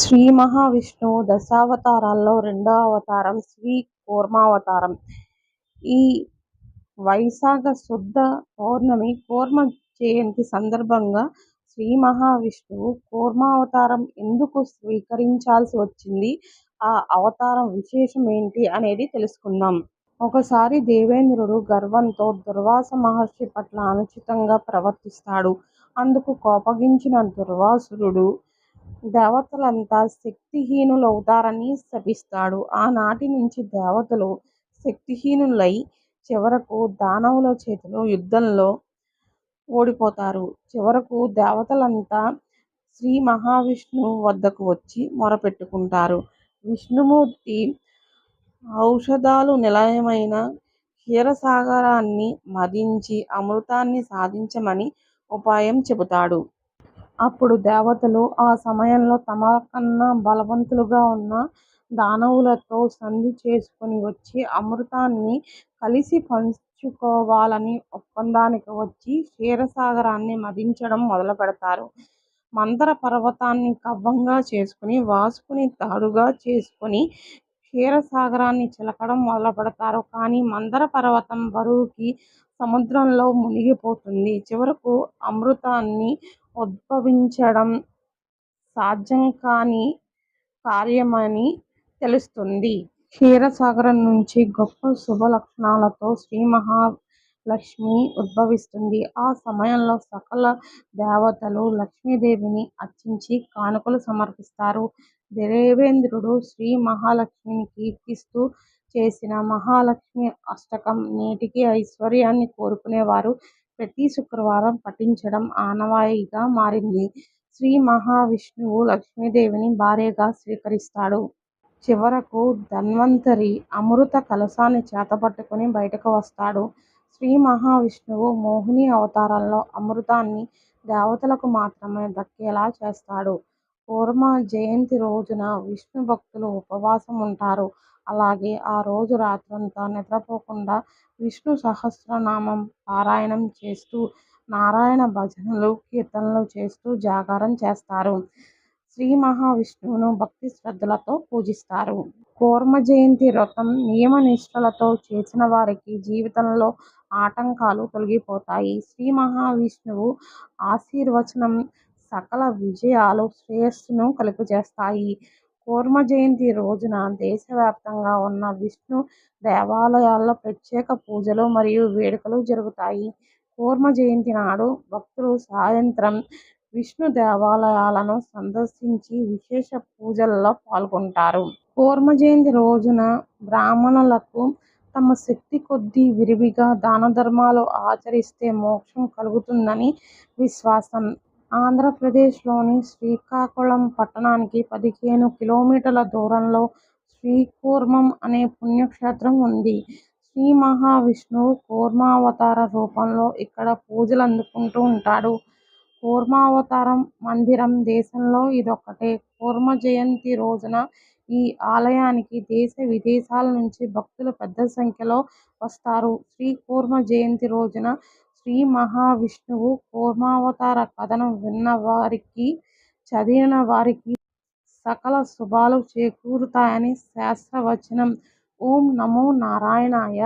శ్రీ మహావిష్ణువు దశావతారాల్లో రెండో అవతారం శ్రీ కూర్మావతారం. ఈ వైశాఖ శుద్ధ పౌర్ణమి కూర్మ జయంతి సందర్భంగా శ్రీ మహావిష్ణువు కూర్మావతారం ఎందుకు స్వీకరించాల్సి వచ్చింది? ఆ అవతారం విశేషం ఏంటి అనేది తెలుసుకుందాం. ఒకసారి దేవేంద్రుడు గర్వంతో దుర్వాస మహర్షి పట్ల అనుచితంగా ప్రవర్తిస్తాడు. అందుకు కోపగించిన దుర్వాసురుడు దేవతలంతా శక్తిహీనులవుతారని శపిస్తాడు. ఆనాటి నుంచి దేవతలు శక్తిహీనులై చివరకు దానవుల చేతిలో యుద్ధంలో ఓడిపోతారు. చివరకు దేవతలంతా శ్రీ మహావిష్ణువు వద్దకు వచ్చి మొరపెట్టుకుంటారు. విష్ణుమూర్తి ఔషధాలు నిలయమైన క్షీరసాగరాన్ని మధించి అమృతాన్ని సాధించమని ఉపాయం చెబుతాడు. అప్పుడు దేవతలు ఆ సమయంలో తమ కన్నా బలవంతులుగా ఉన్న దానవులతో సంధి చేసుకుని వచ్చి అమృతాన్ని కలిసి పంచుకోవాలని ఒప్పందానికి వచ్చి క్షీరసాగరాన్ని మదించడం మొదలు పెడతారు మందర పర్వతాన్ని కవ్వంగా చేసుకుని వాసుకుని తాడుగా చేసుకుని క్షీరసాగరాన్ని చిలకడం మొదలుపెడతారు. కానీ మందర పర్వతం బరువుకి సముద్రంలో మునిగిపోతుంది. చివరకు అమృతాన్ని ఉద్భవించడం సాధ్యం కాని కార్యమని తెలుస్తుంది. క్షీరసాగరం నుంచి గొప్ప శుభ లక్షణాలతో శ్రీ మహాలక్ష్మి ఉద్భవిస్తుంది. ఆ సమయంలో సకల దేవతలు లక్ష్మీదేవిని అర్చించి కానుకలు సమర్పిస్తారు. దేవేంద్రుడు శ్రీ మహాలక్ష్మిని కీర్తిస్తూ చేసిన మహాలక్ష్మి అష్టకం నేటికి ఐశ్వర్యాన్ని కోరుకునేవారు ప్రతి శుక్రవారం పఠించడం ఆనవాయిగా మారింది. శ్రీ మహావిష్ణువు లక్ష్మీదేవిని భార్యగా స్వీకరిస్తాడు. చివరకు ధన్వంతరి అమృత కలశాన్ని చేతపట్టుకుని బయటకు వస్తాడు. శ్రీ మహావిష్ణువు మోహిని అవతారంలో అమృతాన్ని దేవతలకు మాత్రమే దక్కేలా చేస్తాడు. కూర్మ జయంతి రోజున విష్ణు భక్తులు ఉపవాసం ఉంటారు. అలాగే ఆ రోజు రాత్రంతా నిద్రపోకుండా విష్ణు సహస్రనామం పారాయణం చేస్తూ నారాయణ భజనలు, కీర్తనలు చేస్తూ జాగారం చేస్తారు. శ్రీ మహావిష్ణువును భక్తి శ్రద్ధలతో పూజిస్తారు. కోర్మ జయంతి వ్రతం నియమ నిష్ఠలతో చేసినవారికి జీవితంలో ఆటంకాలు తొలగిపోతాయి. శ్రీ మహావిష్ణువు ఆశీర్వచనం సకల విజయాలు, శ్రేయస్సును కలుగజేస్తాయి. కూర్మ జయంతి రోజున దేశవ్యాప్తంగా ఉన్న విష్ణు దేవాలయాల్లో ప్రత్యేక పూజలు మరియు వేడుకలు జరుగుతాయి. కూర్మ జయంతి నాడు భక్తులు సాయంత్రం విష్ణు దేవాలయాలను సందర్శించి విశేష పూజల్లో పాల్గొంటారు. కూర్మ జయంతి రోజున బ్రాహ్మణులకు తమ శక్తి కొద్దీ విరివిగా దానధర్మాలు ఆచరిస్తే మోక్షం కలుగుతుందని విశ్వాసం. ఆంధ్రప్రదేశ్లోని శ్రీకాకుళం పట్టణానికి పదిహేను కిలోమీటర్ల దూరంలో శ్రీకూర్మం అనే పుణ్యక్షేత్రం ఉంది. శ్రీ మహావిష్ణువు కూర్మావతార రూపంలో ఇక్కడ పూజలు అందుకుంటూ ఉంటాడు. కూర్మావతారం మందిరం దేశంలో ఇదొక్కటే. కూర్మ జయంతి రోజున ఈ ఆలయానికి దేశ విదేశాల నుంచి భక్తులు పెద్ద సంఖ్యలో వస్తారు. శ్రీ కూర్మ జయంతి రోజున శ్రీ మహావిష్ణువు కూర్మావతార కథను విన్నవారికి, చదివిన వారికి సకల శుభాలు చేకూరుతాయని శాస్త్రవచనం. ఓం నమో నారాయణాయ